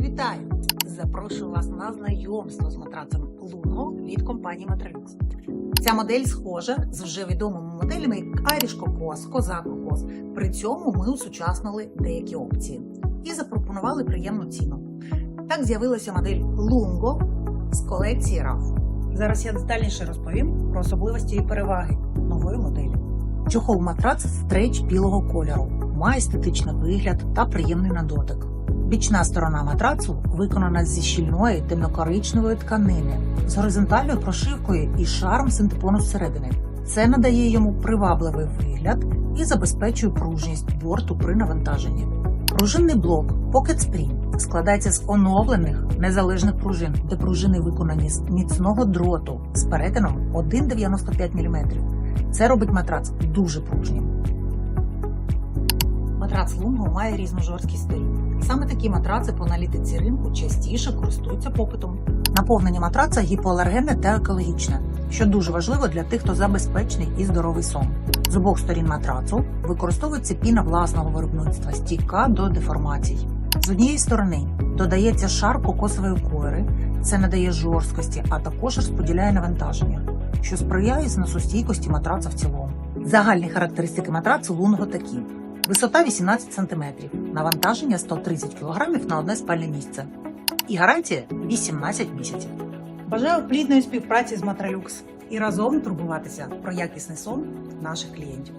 Вітаю! Запрошую вас на знайомство з матрацем Лунго від компанії Матралюкс. Ця модель схожа з вже відомими моделями Irish Cocos, Козак Cocos. При цьому ми усучаснили деякі опції і запропонували приємну ціну. Так з'явилася модель Lungo з колекції RAF. Зараз я детальніше розповім про особливості і переваги нової моделі. Чохол матрац стреч білого кольору, має естетичний вигляд та приємний на дотик. Бічна сторона матрацу виконана зі щільної темнокоричневої тканини з горизонтальною прошивкою і шаром синтепону зсередини. Це надає йому привабливий вигляд і забезпечує пружність борту при навантаженні. Пружинний блок Pocket Spring складається з оновлених незалежних пружин, де пружини виконані з міцного дроту з перетином 1,95 мм. Це робить матрац дуже пружнім. Матрац Лунго має різну жорсткість сторін. Саме такі матраци по аналітиці ринку частіше користуються попитом. Наповнення матраца гіпоалергенне та екологічне, що дуже важливо для тих, хто за безпечний і здоровий сон. З обох сторін матрацу використовується піна власного виробництва, стійка до деформацій. З однієї сторони додається шар кокосової кори, це надає жорсткості, а також розподіляє навантаження, що сприяє зносостійкості матраца в цілому. Загальні характеристики матрацу лунго такі: висота 18 см, навантаження 130 кг на одне спальне місце і гарантія 18 місяців. Бажаю плідної співпраці з Матралюкс і разом турбуватися про якісний сон наших клієнтів.